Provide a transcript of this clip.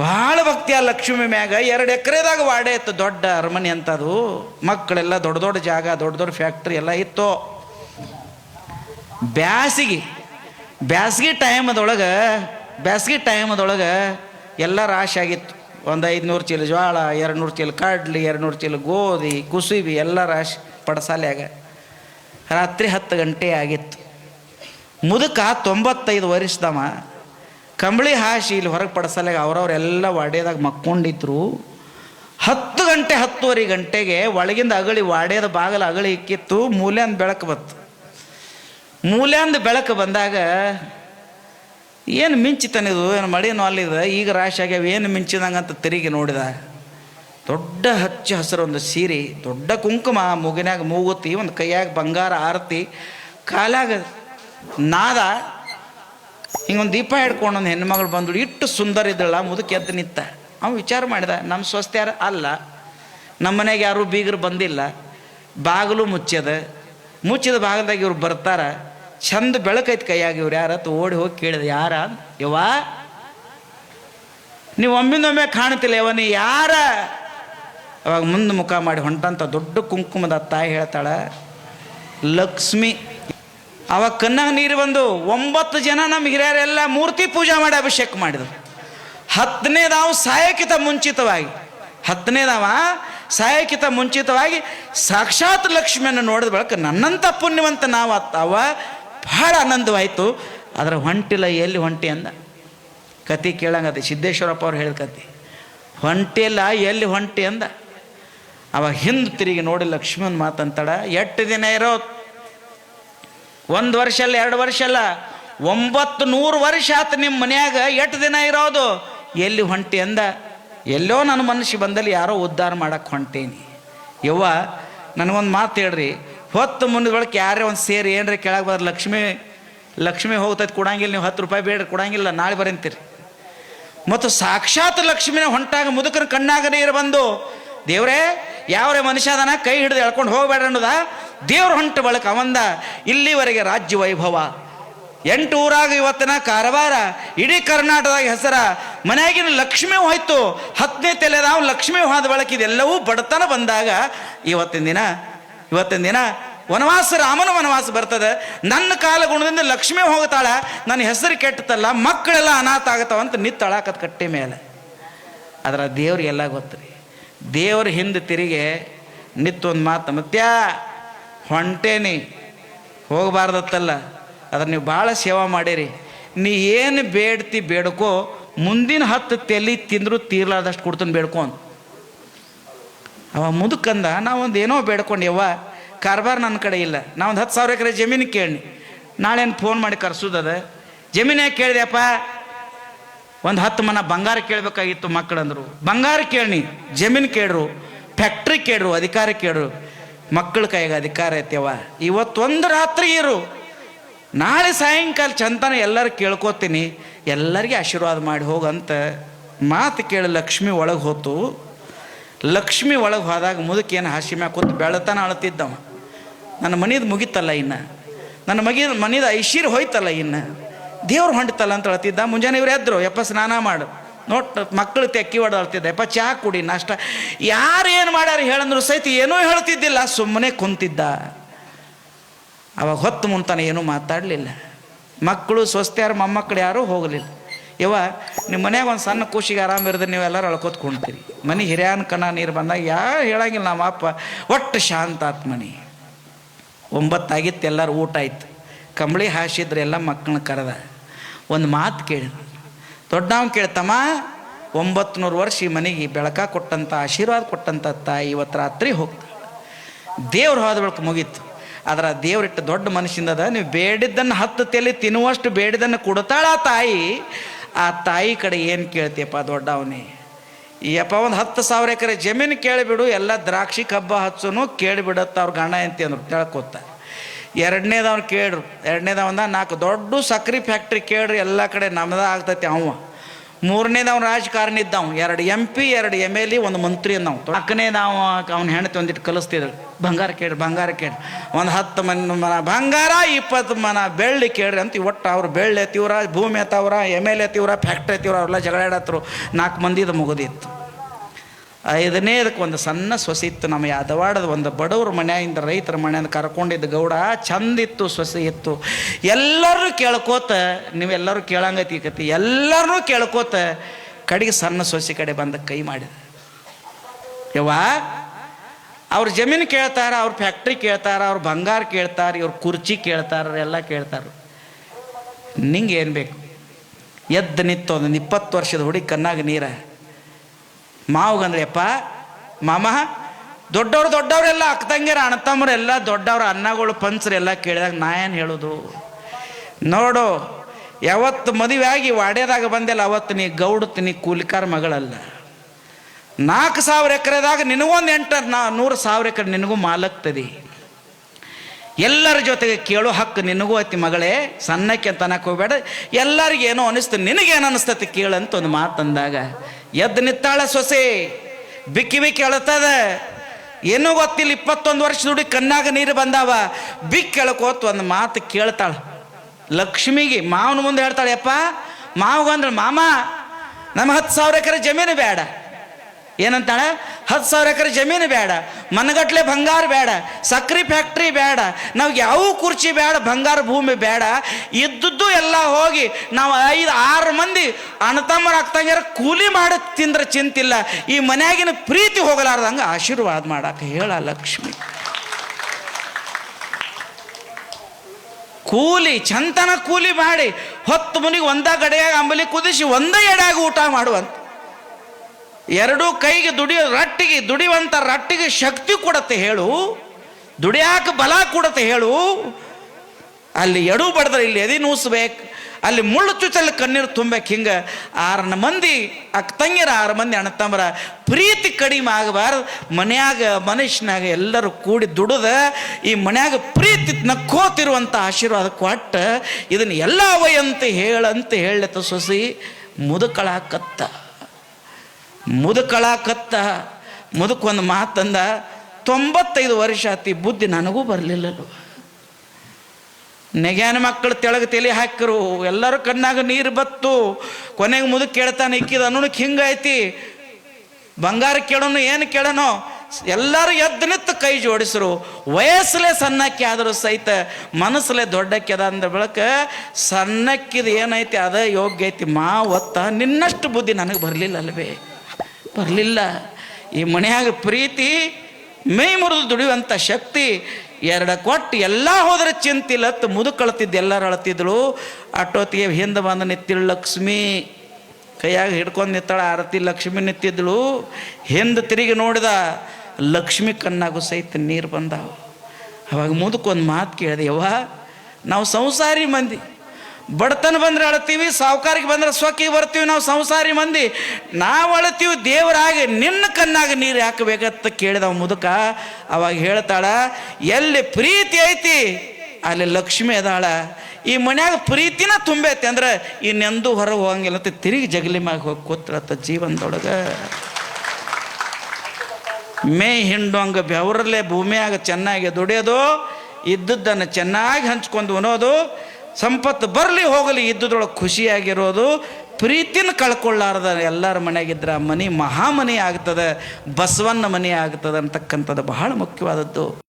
ಭಾಳ ಭಕ್ತಿ ಆ ಲಕ್ಷ್ಮಿ ಮ್ಯಾಗ. ಎರಡು ಎಕರೆದಾಗ ವಾಡೆ ಇತ್ತು, ದೊಡ್ಡ ಅರಮನೆ ಅಂತದು ಮಕ್ಕಳೆಲ್ಲ ದೊಡ್ಡ ದೊಡ್ಡ ಜಾಗ, ದೊಡ್ಡ ದೊಡ್ಡ ಫ್ಯಾಕ್ಟ್ರಿ ಎಲ್ಲ ಇತ್ತು. ಬ್ಯಾಸಿಗೆ, ಬ್ಯಾಸ್ಗೆ ಟೈಮದೊಳಗೆ ಬ್ಯಾಸ್ಗೆ ಟೈಮದೊಳಗೆ ಎಲ್ಲ ರಾಶಿ ಆಗಿತ್ತು. ಒಂದು ಐದುನೂರು ಚೀಲ ಜ್ವಾಳ ಎರಡು ನೂರು ಚೀಲ ಕಡ್ಲಿ ಎರಡು ನೂರು ಚೀಲ ಗೋಧಿ, ಕುಸುಬಿ, ಎಲ್ಲ ರಾಶಿ ಪಡಸಾಲ್ಯಾಗ. ರಾತ್ರಿ ಹತ್ತು ಗಂಟೆ ಆಗಿತ್ತು. ಮುದುಕ ತೊಂಬತ್ತೈದು ವರ್ಷದವ. ಕಂಬಳಿ ಹಾಸಿ ಇಲ್ಲಿ ಹೊರಗೆ ಪಡಿಸಲಾಗ ಅವರವರೆಲ್ಲ ವಾಡ್ಯದಾಗ ಮಕ್ಕೊಂಡಿದ್ರು. ಹತ್ತು ಗಂಟೆ, ಹತ್ತುವರೆ ಗಂಟೆಗೆ ಒಳಗಿಂದ ಅಗಳಿ, ವಾಡ್ಯದ ಬಾಗಲ ಅಗಳಿ ಇಕ್ಕಿತ್ತು, ಮೂಲ್ಯಾಂದ ಬೆಳಕು ಬತ್ತು ಮೂಲ್ಯಾಂದ ಬೆಳಕು ಬಂದಾಗ ಏನು ಮಿಂಚಿತನಿದು, ಏನು ಮಳೆನೂ ಅಲ್ಲಿದೆ, ಈಗ ರಾಶಿ ಆಗ್ಯಾವ, ಏನು ಮಿಂಚಿದಂಗಂತ ತಿರುಗಿ ನೋಡಿದ. ದೊಡ್ಡ ಹಚ್ಚ ಹಸಿರು ಒಂದು ಸೀರೆ, ದೊಡ್ಡ ಕುಂಕುಮ ಮೂಗಿನಾಗ ಮೂಗುತಿ ಒಂದು ಕೈಯಾಗ ಬಂಗಾರ, ಆರತಿ ಕಾಲಾಗ ನಾದ ಹಿಂಗೊಂದು ದೀಪ ಹಿಡ್ಕೊಂಡು ಒಂದು ಹೆಣ್ಮಗಳು ಬಂದು ಇಟ್ಟು ಸುಂದರ ಇದ್ದಳ ಮುದುಕಿ ಎದ್ದು ನಿಂತ. ಅವ್ನು ವಿಚಾರ ಮಾಡಿದ ನಮ್ಮ ಸ್ವಸ್ಥ್ಯಾರ ಅಲ್ಲ. ನಮ್ಮ ಮನೆಗೆ ಯಾರೂ ಬೀಗರು ಬಂದಿಲ್ಲ. ಬಾಗಿಲು ಮುಚ್ಚದ. ಮುಚ್ಚಿದ ಭಾಗದಾಗ ಇವ್ರು ಬರ್ತಾರ. ಚಂದ ಬೆಳಕೈತಿ ಕೈಯಾಗಿ, ಇವ್ರು ಯಾರ? ಓಡಿ ಹೋಗಿ ಕೇಳಿದ, ಯಾರ? ಯವ ನೀವು ಒಮ್ಮಿಂದೊಮ್ಮೆ ಕಾಣ್ತಿಲ್ಲ ಯವ ನೀ ಯಾರ? ಅವಾಗ ಮುಂದೆ ಮುಖ ಮಾಡಿ ಹೊಂಟಂತ ದೊಡ್ಡ ಕುಂಕುಮದ ತಾಯಿ ಹೇಳ್ತಾಳ, ಲಕ್ಷ್ಮಿ ಅವಾಗ ಕಣ್ಣಾಗ ನೀರು ಬಂದು ಒಂಬತ್ತು ಜನ ನಮ್ಮ ಹಿರಿಯರೆಲ್ಲ ಮೂರ್ತಿ ಪೂಜೆ ಮಾಡಿ ಅಭಿಷೇಕ ಮಾಡಿದ್ರು. ಹತ್ತನೇದಾವು ಸಾಯಕಿತ ಮುಂಚಿತವಾಗಿ. ಹತ್ತನೇದಾವ ಸಾಯಕಿತ ಮುಂಚಿತವಾಗಿ ಸಾಕ್ಷಾತ್ ಲಕ್ಷ್ಮಿಯನ್ನು ನೋಡಿದ ಬಳಿಕ ನನ್ನಂಥ ಪುಣ್ಯವಂತ ನಾವು ಅವ ಬಹಳ ಆನಂದವಾಯಿತು. ಅದರ ಹೊಂಟಿಲ್ಲ, ಎಲ್ಲಿ ಹೊಂಟಿ ಅಂದ? ಕತಿ ಕೇಳಂಗತಿ, ಸಿದ್ದೇಶ್ವರಪ್ಪ ಅವ್ರು ಹೇಳಿದ ಕತಿ. ಹೊಂಟಿಲ್ಲ, ಎಲ್ಲಿ ಹೊಂಟಿ ಅಂದ? ಅವ ಹಿಂದೆ ತಿರುಗಿ ನೋಡಿ ಲಕ್ಷ್ಮೀನ್ ಮಾತಂತಾಳ ಎಟ್ಟು ದಿನ ಇರೋ ಒಂದು ವರ್ಷ ಅಲ್ಲ, ಎರಡು ವರ್ಷ ಅಲ್ಲ. ಒಂಬತ್ತು ನೂರು ವರ್ಷ ಆತು ನಿಮ್ಮ ಮನ್ಯಾಗ, ಎಷ್ಟು ದಿನ ಇರೋದು? ಎಲ್ಲಿ ಹೊಂಟಿ ಅಂದ? ಎಲ್ಲೋ ನನ್ನ ಮನಸ್ಸು ಬಂದಲ್ಲಿ ಯಾರೋ ಉದ್ಧಾರ ಮಾಡಕ್ಕೆ ಹೊಂಟೇನಿ. ಯವ್ವ, ನನಗೊಂದು ಮಾತು ಹೇಳ್ರಿ. ಹೊತ್ತು ಮುಂದೆ ಬಳಕೆ ಯಾರೇ ಒಂದು ಸೇರಿ ಏನ್ರಿ ಕೆಳಗೆ ಬರ ಲಕ್ಷ್ಮಿ ಲಕ್ಷ್ಮಿ ಹೋಗ್ತೈತೆ, ಕೊಡಂಗಿಲ್ಲ ನೀವು, ಹತ್ತು ರೂಪಾಯಿ ಬೇಡ್ರಿ, ಕೊಡಂಗಿಲ್ಲ, ನಾಳೆ ಬರಂತೀರಿ. ಮತ್ತು ಸಾಕ್ಷಾತ್ ಲಕ್ಷ್ಮಿನ ಹೊಂಟಾಗ ಮುದುಕನ ಕಣ್ಣಾಗ ನೀರು ಬಂದು, ದೇವರೇ, ಯಾವ್ರೇ ಮನುಷ್ಯ ಅದನ, ಕೈ ಹಿಡಿದು ಎಳ್ಕೊಂಡು ಹೋಗ್ಬೇಡ ಅನ್ನೋದ ದೇವ್ರ ಹೊಂಟ ಬಳಕ ಅವಂದ ಇಲ್ಲಿವರೆಗೆ ರಾಜ್ಯ ವೈಭವ. ಎಂಟು ಊರಾಗ ಇವತ್ತಿನ ಕಾರವಾರ, ಇಡೀ ಕರ್ನಾಟಕದಾಗ ಹೆಸರ. ಮನೆಯಾಗಿನ ಲಕ್ಷ್ಮಿ ಹೋಯ್ತು, ಹತ್ತನೇ ತಲೆ ನಾವು ಲಕ್ಷ್ಮಿ ಹೋದ ಬಳಕ ಇದೆಲ್ಲವೂ ಬಡತನ ಬಂದಾಗ ಇವತ್ತಿನ ದಿನ ಇವತ್ತಿನ ದಿನ ವನವಾಸ, ರಾಮನ ವನವಾಸ ಬರ್ತದೆ. ನನ್ನ ಕಾಲ ಗುಣದಿಂದ ಲಕ್ಷ್ಮಿ ಹೋಗ್ತಾಳ, ನನ್ನ ಹೆಸರು ಕೆಟ್ಟತಲ್ಲ, ಮಕ್ಕಳೆಲ್ಲ ಅನಾಥ ಆಗತ್ತವಂತ ನಿತ್ತಳಾಕತ್ ಕಟ್ಟಿ ಮೇಲೆ. ಅದರ ದೇವ್ರಿಗೆಲ್ಲ ಗೊತ್ತು ರೀ. ದೇವ್ರ ಹಿಂದೆ ತಿರುಗಿ ನಿತ್ತೊಂದು ಮಾತು ಮತ್ಯ ಹೊಂಟೇನಿ. ಹೋಗಬಾರ್ದತ್ತಲ್ಲ. ಅದ್ರ ನೀವು ಭಾಳ ಸೇವಾ ಮಾಡಿರಿ. ನೀ ಏನು ಬೇಡ್ತಿ ಬೇಡ್ಕೋ, ಮುಂದಿನ ಹತ್ತು ತೆಲಿ ತಿಂದರೂ ತೀರ್ಲಾರ್ದಷ್ಟು ಕೊಡ್ತಾನೆ ಬೇಡ್ಕೊಂಡು ಅವ ಮುದುಕಂದ, ನಾವೊಂದು ಏನೋ ಬೇಡ್ಕೊಂಡು ಯವ್ವ ಕಾರ್ಬಾರ್ ನನ್ನ ಕಡೆ ಇಲ್ಲ. ನಾವೊಂದು ಹತ್ತು ಸಾವಿರ ಎಕರೆ ಜಮೀನು ಕೇಳಿ ನಾಳೇನು ಫೋನ್ ಮಾಡಿ ಕರ್ಸೋದದ ಜಮೀನು ಯಾಕೆ ಕೇಳಿದೆಯಪ್ಪ? ಒಂದು ಹತ್ತು ಮನ ಬಂಗಾರ ಕೇಳಬೇಕಾಗಿತ್ತು ಮಕ್ಕಳಂದ್ರು ಬಂಗಾರ ಕೇಳಿ ಜಮೀನು ಕೇಳ್ರು ಫ್ಯಾಕ್ಟ್ರಿ ಕೇಳ್ರು, ಅಧಿಕಾರ ಕೇಳ್ರು. ಮಕ್ಕಳ ಕೈಗೆ ಅಧಿಕಾರ ಐತೆವ ಇವತ್ತೊಂದು ರಾತ್ರಿ ಇರು. ನಾಳೆ ಸಾಯಂಕಾಲ ಚಂತನ ಎಲ್ಲರೂ ಕೇಳ್ಕೊತೀನಿ. ಎಲ್ಲರಿಗೆ ಆಶೀರ್ವಾದ ಮಾಡಿ ಹೋಗಂತ ಮಾತು ಕೇಳಿ ಲಕ್ಷ್ಮಿ ಒಳಗೆ ಹೋತು. ಲಕ್ಷ್ಮಿ ಒಳಗೆ ಹೋದಾಗ ಮುದುಕೇನು ಹಾಸಿ ಮ್ಯಾಗ ಕೂತು ಬೆಳತನ ಅಳತಿದ್ದವ. ನನ್ನ ಮನಿದು ಮುಗಿತಲ್ಲ ಇನ್ನು. ನನ್ನ ಮಗಿ ಮನಿದ ಐಶೀರ್ ಹೋಯ್ತಲ್ಲ ಇನ್ನು. ದೇವ್ರು ಹೊಂಟಿತಲ್ಲ ಅಂತ ಅಳತಿದ್ದ. ಮುಂಜಾನೆ ಇವ್ರು ಎದ್ರು, ಯಪ್ಪ ಸ್ನಾನ ಮಾಡು. ನೋಟ್ ಮಕ್ಕಳು ತೆಕ್ಕಿ ಹೊಡೆದು ಅಳ್ತಿದ್ದ ಯಪ್ಪ ಚಹಾ ಕುಡಿ, ನಾಷ್ಟ. ಯಾರು ಏನು ಮಾಡ್ಯಾರ ಹೇಳಂದ್ರು ಸಹಿತ ಏನೂ ಹೇಳ್ತಿದ್ದಿಲ್ಲ. ಸುಮ್ಮನೆ ಕುಂತಿದ್ದ. ಅವಾಗ ಹೊತ್ತು ಮುಂತಾನೆ ಏನೂ ಮಾತಾಡಲಿಲ್ಲ. ಮಕ್ಕಳು ಸ್ವಸ್ಥ್ಯಾರು, ಮೊಮ್ಮಕ್ಕಳು ಯಾರೂ ಹೋಗಲಿಲ್ಲ. ಇವ ನಿಮ್ಮ ಮನ್ಯಾಗ ಒಂದು ಸಣ್ಣ ಖುಷಿಗೆ ಆರಾಮ ಇರೋದ್ರೆ ನೀವೆಲ್ಲರೂ ಅಳ್ಕೋತ ಕುಣ್ತೀರಿ ಮನೆ ಹಿರಿಯನ ಕಣ ನೀರು ಬಂದಾಗ ಯಾರು ಹೇಳಂಗಿಲ್ಲ ನಮ್ಮ ಅಪ್ಪ. ಒಟ್ಟು ಶಾಂತ ಆತ್ ಮನೆ. ಒಂಬತ್ತಾಗಿತ್ತು ಎಲ್ಲರೂ ಊಟ ಆಯ್ತು. ಕಂಬಳಿ ಹಾಸಿದ್ರೆ ಎಲ್ಲ ಮಕ್ಕಳನ್ನ ಕರೆದ. ಒಂದು ಮಾತು ಕೇಳಿದ ದೊಡ್ಡವನ್ ಕೇಳ್ತಮ್ಮ ಒಂಬತ್ತು ನೂರು ವರ್ಷ ಈ ಮನೆಗೆ ಬೆಳಕ ಕೊಟ್ಟಂಥ ಆಶೀರ್ವಾದ ಕೊಟ್ಟಂಥ ತಾಯಿ ಇವತ್ತು ರಾತ್ರಿ ಹೋಗ್ತಾಳೆ. ದೇವ್ರು ಹೋದ ಬೆಳಕು ಮುಗೀತು. ಅದರ ದೇವ್ರಿಟ್ಟು ದೊಡ್ಡ ಮನುಷ್ಯನದ ನೀವು ಬೇಡಿದ್ದನ್ನು ಹತ್ತು ತೆಲಿ ತಿನ್ನುವಷ್ಟು ಬೇಡಿದ್ದನ್ನು ಕೊಡ್ತಾಳ ತಾಯಿ. ಆ ತಾಯಿ ಕಡೆ ಏನು ಕೇಳ್ತೀಯಪ್ಪ ದೊಡ್ಡವನೇ? ಯಪ್ಪ, ಒಂದು ಹತ್ತು ಸಾವಿರ ಎಕರೆ ಜಮೀನು ಕೇಳಿಬಿಡು, ಎಲ್ಲ ದ್ರಾಕ್ಷಿ ಕಬ್ಬ ಹಚ್ಚುನು ಕೇಳಿಬಿಡತ್ತ ಅವ್ರ ಗಂಡ ಅಂತ ಅಂದ್ರು, ತಿಳ್ಕೊತ. ಎರಡನೇದವ್ನು ಕೇಳ್ರು. ಎರಡನೇದವಂದ ನಾಲ್ಕು ದೊಡ್ಡ ಸಕ್ರೆ ಫ್ಯಾಕ್ಟ್ರಿ ಕೇಳ್ರಿ, ಎಲ್ಲ ಕಡೆ ನಮ್ಮದ ಆಗ್ತೈತಿ ಅವ ಮೂರನೇದವ್ ರಾಜಕಾರಣಿ ಇದ್ದವ್ ಎರಡು ಎಂ ಪಿ ಎರಡು ಎಂ ಎಲ್ ಇ ಒಂದು ಮಂತ್ರಿ ನಾವು ನಾಲ್ಕನೇದವ ಅವ್ನ ಹೆಂಡತಿ ಒಂದಿಟ್ಟು ಕಲಿಸ್ತಿದ್ರು. ಬಂಗಾರ ಕೇಳ್ರಿ ಬಂಗಾರ ಕೇಳ್ರಿ. ಒಂದು ಹತ್ತು ಮನ ಮನ, ಬಂಗಾರ, ಇಪ್ಪತ್ತು ಮನ ಬೆಳ್ಳಿ ಕೇಳ್ರಿ ಅಂತ ಒಟ್ಟು ಅವ್ರು ಬೆಳ್ಳಿ ಎತ್ತಿವ್ರ, ಭೂಮಿ ಎತ್ತವ್ರ ಎಂ ಎಲ್ ಎತ್ತಿವ್ರ ಫ್ಯಾಕ್ಟ್ರಿ ಎತ್ತಿವ್ರ, ಅವ್ರೆಲ್ಲ ಜಗಳ ಆಡತ್ರು. ನಾಲ್ಕು ಮಂದಿದು ಮುಗಿದಿತ್ತು. ಐದನೇದಕ್ಕೆ ಒಂದು ಸಣ್ಣ ಸೊಸೆ ಇತ್ತು ನಮ್ಮ ಯಾದವಾಡದ ಒಂದು ಬಡವ್ರ ಮನೆಯಿಂದ ರೈತರ ಮನೆಯಿಂದ ಕರ್ಕೊಂಡಿದ್ದ ಗೌಡ ಚಂದಿತ್ತು ಸೊಸೆ ಇತ್ತು. ಎಲ್ಲರೂ ಕೇಳ್ಕೋತ, ನೀವೆಲ್ಲರೂ ಕೇಳಂಗತಿ ಕತಿ. ಎಲ್ಲರೂ ಕೇಳ್ಕೋತ ಕಡೆಗೆ ಸಣ್ಣ ಸೊಸೆ ಕಡೆ ಬಂದ ಕೈ ಮಾಡಿದ. ಯವ್ವಾ, ಅವ್ರ ಜಮೀನು ಕೇಳ್ತಾರ, ಅವ್ರ ಫ್ಯಾಕ್ಟ್ರಿ ಕೇಳ್ತಾರ, ಅವ್ರ ಬಂಗಾರ ಕೇಳ್ತಾರ, ಇವ್ರ ಕುರ್ಚಿ ಕೇಳ್ತಾರ, ಎಲ್ಲ ಕೇಳ್ತಾರ. ನಿಂಗೆ ಏನು ಬೇಕು? ಎದ್ದು ನಿತ್ತು ಒಂದು ಇಪ್ಪತ್ತು ವರ್ಷದ ಹುಡುಗಿ ಕಣ್ಣಾಗ ನೀರ. ಮಾವುಗಂದ್ರೆ ಅಪ್ಪ, ಮಾಮ, ದೊಡ್ಡವ್ರು ದೊಡ್ಡವರೆಲ್ಲ ಅಣ್ಣ ಎಲ್ಲ ದೊಡ್ಡವ್ರ ಅನ್ನಗಳು ಪಂಚರ್ ಎಲ್ಲ ಕೇಳಿದಾಗ ನಾ ಏನು ಹೇಳೋದು? ನೋಡು, ಯಾವತ್ತು ಮದುವೆ ಆಗಿ ವಾಡ್ಯದಾಗ ಬಂದಿಲ್ಲ, ಅವತ್ತು ನೀ ಗೌಡತ್ ನೀ ಕೂಲಿಕಾರ ಮಗಳಲ್ಲ. ನಾಲ್ಕು ಸಾವಿರ ಎಕರೆದಾಗ ನಿನಗೊಂದು ಎಂಟು, ನಾ ನೂರು ಸಾವಿರ ಎಕರೆ ನಿನಗೂ ಮಾಲಕ್ತದಿ. ಎಲ್ಲರ ಜೊತೆಗೆ ಕೇಳೋ ಹಕ್ಕು ನಿನಗೂ ಐತಿ ಮಗಳೇ, ಸಣ್ಣಕ್ಕೆ ತನಕ ಹೋಗಬೇಡ ಹೋಗ್ಬೇಡ ಎಲ್ಲರಿಗೂ ಏನೋ ಅನಿಸ್ತು, ನಿನಗೇನು ಅನಿಸ್ತತಿ ಕೇಳಂತ ಒಂದು ಮಾತಂದಾಗ ಎದ್ದು ನಿತ್ತಾಳ ಸೊಸೆ. ಬಿಕ್ಕಿ ಬಿಕ್ಕಿ ಅಳತದ. ಏನೂ ಗೊತ್ತಿಲ್ಲ, ಇಪ್ಪತ್ತೊಂದು ವರ್ಷ ದುಡಿ ಕಣ್ಣಾಗ ನೀರು ಬಂದಾವ. ಬಿಕ್ಕಿ ಎಳ್ಕೋತ ಒಂದು ಮಾತು ಕೇಳ್ತಾಳ. ಲಕ್ಷ್ಮಿಗೆ ಮಾವನ ಮುಂದೆ ಹೇಳ್ತಾಳೆ ಯಪ್ಪ ಮಾವಗಂದ್ರೆ ಮಾಮ ನಮ್ಮ ಹತ್ತು ಸಾವಿರ ಎಕರೆ ಜಮೀನು ಬೇಡ. ಏನಂತಾಳೆ? ಹತ್ತು ಸಾವಿರ ಎಕರೆ ಜಮೀನು ಬೇಡ, ಮನಗಟ್ಲೆ ಬಂಗಾರ ಬೇಡ, ಸಕ್ರೆ ಫ್ಯಾಕ್ಟ್ರಿ ಬೇಡ, ನಾವು ಯಾವ ಕುರ್ಚಿ ಬೇಡ, ಬಂಗಾರ ಭೂಮಿ ಬೇಡ. ಇದ್ದದ್ದು ಎಲ್ಲ ಹೋಗಿ ನಾವು ಐದು, ಆರು ಮಂದಿ ಅಣತಮ್ಮರ ಅಕ್ಕಂಗಿರ ಕೂಲಿ ಮಾಡಿ ತಿಂದ್ರೆ ಚಿಂತಿಲ್ಲ. ಈ ಮನೆಯಾಗಿನ ಪ್ರೀತಿ ಹೋಗಲಾರ್ದಂಗೆ ಆಶೀರ್ವಾದ ಮಾಡಕ್ಕೆ ಹೇಳ ಲಕ್ಷ್ಮಿ. ಕೂಲಿ, ಚಂತನ ಕೂಲಿ ಮಾಡಿ ಹೊತ್ತು ಮುನಿಗೆ ಒಂದ ಗಡೆಯಾಗ ಅಂಬಲಿ ಕುದಿಸಿ ಒಂದೇ ಎಡೆಯಾಗ ಊಟ ಮಾಡುವಂತ ಎರಡೂ ಕೈಗೆ ದುಡಿಯೋ ರಟ್ಟಿಗೆ ದುಡಿಯುವಂಥ ರಟ್ಟಿಗೆ ಶಕ್ತಿ ಕೊಡತ್ತೆ ಹೇಳು. ದುಡಿಯಾಕ ಬಲ ಕೊಡತ್ತೆ ಹೇಳು. ಅಲ್ಲಿ ಎಡು ಬಡದ್ರೆ ಇಲ್ಲಿ ಎದಿ ನೂಸ್ಬೇಕು. ಅಲ್ಲಿ ಮುಳ್ಳು ಚುಚ್ಚಲ್ಲಿ ಕಣ್ಣೀರು ತುಂಬಬೇಕು ಹಿಂಗೆ. ಆರನ ಮಂದಿ, ಅಕ್ಕ ತಂಗಿರ ಆರು ಮಂದಿ ಅಣ್ಣ ತಮ್ಮರ ಪ್ರೀತಿ ಕಡಿಮೆ ಆಗಬಾರ್ದು. ಮನ್ಯಾಗ ಮನುಷ್ಯನಾಗ ಎಲ್ಲರೂ ಕೂಡಿ ದುಡಿದ, ಈ ಮನ್ಯಾಗ ಪ್ರೀತಿ ನಕ್ಕೋತಿರುವಂಥ ಆಶೀರ್ವಾದ ಕೊಟ್ಟ. ಇದನ್ನು ಎಲ್ಲ ಅವಯಂತ ಹೇಳಂತ ಹೇಳತ್ತ ಸೊಸಿ, ಮುದುಕಳಾಕತ್ತ. ಮುದುಕಳಾಕತ್ತ. ಮುದುಕೊಂದು ಮಾತಂದ, ತೊಂಬತ್ತೈದು ವರ್ಷ ಆತಿ, ಬುದ್ಧಿ ನನಗೂ ಬರಲಿಲ್ಲಲ್ವ ನೆಗ್ಯಾನ ಮಕ್ಕಳು ತೆಳಗೆ ತಲೆ ಹಾಕಿರು, ಎಲ್ಲರೂ ಕಣ್ಣಾಗ ನೀರು ಬತ್ತು. ಕೊನೆಗೆ ಮುದುಕ್ ಕೇಳ್ತಾನೆ, ಇಕ್ಕಿದ ಅನ್ನೋಣಕ್ಕೆ ಹಿಂಗೈತಿ ಬಂಗಾರ ಕೇಳೋನು, ಏನು ಕೇಳೋನು? ಎಲ್ಲರೂ ಎದ್ದು ಕೈ ಜೋಡಿಸ್ರು. ವಯಸ್ಸಲೇ ಸಣ್ಣಕ್ಕೆ ಆದರೂ ಸಹಿತ, ಮನಸ್ಸಲ್ಲೇ ದೊಡ್ಡಕ್ಕೆ ಅದ ಅಂದ ಬೆಳಕ, ಸಣ್ಣಕ್ಕಿದ ಏನೈತಿ, ಅದ ಯೋಗ್ಯ ಐತಿ, ಮಾ ಒತ್ತ, ನಿನ್ನಷ್ಟು ಬುದ್ಧಿ ನನಗೆ ಬರಲಿಲ್ಲ ಅಲ್ವೇ ಬರಲಿಲ್ಲ. ಈ ಮನೆಯಾಗ ಪ್ರೀತಿ ಮೈ ಮುರಿದು ದುಡಿಯುವಂಥ ಶಕ್ತಿ ಎರಡು ಕೊಟ್ಟು ಎಲ್ಲ ಹೋದ್ರೆ ಚಿಂತಿಲ್ಲತ್ತು ಮುದುಕಳ್ತಿದ್ದು ಎಲ್ಲರೂ ಅಳ್ತಿದ್ಳು ಅಟ್ಟೊತ್ತಿಗೆ ಹಿಂದೆ ಬಂದು ನಿತ್ತಿಳು ಲಕ್ಷ್ಮಿ. ಕೈಯಾಗ ಹಿಡ್ಕೊಂಡು ನಿತ್ತಾಳ ಆರತಿ ಲಕ್ಷ್ಮಿ ನಿತ್ತಿದ್ಳು ಹಿಂದೆ ತಿರುಗಿ ನೋಡಿದ ಲಕ್ಷ್ಮಿ ಕಣ್ಣಾಗೂ ಸಹಿತ ನೀರು ಬಂದಾವ. ಅವಾಗ ಮುದುಕೊಂದು ಮಾತು ಕೇಳಿದೆ, ಯವ್ವ, ನಾವು ಸಂಸಾರಿ ಮಂದಿ. ಬಡತನ ಬಂದ್ರೆ ಅಳ್ತೀವಿ ಸಾವುಕಾರಿಗೆ ಬಂದ್ರೆ ಸೊಕ್ಕಿಗೆ ಬರ್ತೀವಿ, ನಾವು ಸಂಸಾರಿ ಮಂದಿ. ನಾವು ಅಳ್ತೀವಿ, ದೇವರಾಗಿ ನಿನ್ನ ಕಣ್ಣಾಗ ನೀರು ಹಾಕಬೇಕಂತ ಬೇಕಂತ ಕೇಳಿದ ಮುದುಕ. ಅವಾಗ ಹೇಳ್ತಾಳ, ಎಲ್ಲಿ ಪ್ರೀತಿ ಐತಿ, ಅಲ್ಲಿ ಲಕ್ಷ್ಮಿ ಅದಾಳ. ಈ ಮನ್ಯಾಗ ಪ್ರೀತಿನ ತುಂಬೈತಿ ಅಂದ್ರೆ ಇನ್ನೆಂದು ಹೊರಗೆ ಹೋಗಂಗಿಲ್ಲ ಅಂತ ತಿರುಗಿ ಜಗಲಿ ಮ್ಯಾಗ ಹೋಗಿ ಕೂತ್ರತ್ತ ಜೀವನದೊಳಗೆ. ಮೇ ಹಿಂಡೋಂಗ ಬೆವರಲ್ಲೇ ಭೂಮಿಯಾಗ ಚೆನ್ನಾಗಿ ದುಡಿಯೋದು, ಇದ್ದದ್ದನ್ನು ಚೆನ್ನಾಗಿ ಹಂಚ್ಕೊಂಡು ಉಣೋದು ಸಂಪತ್ತು ಬರಲಿ ಹೋಗಲಿ ಇದ್ದದ್ರೊಳಗೆ ಖುಷಿಯಾಗಿರೋದು ಪ್ರೀತಿನ ಕಳ್ಕೊಳ್ಳಾರದ ಎಲ್ಲರ ಮನೆಯಾಗಿದ್ದರೆ ಆ ಮನೆ ಮಹಾಮನೆ ಆಗ್ತದೆ ಬಸವನ್ನ ಮನೆ ಆಗ್ತದೆ ಅಂತಕ್ಕಂಥದ್ದು ಬಹಳ ಮುಖ್ಯವಾದದ್ದು.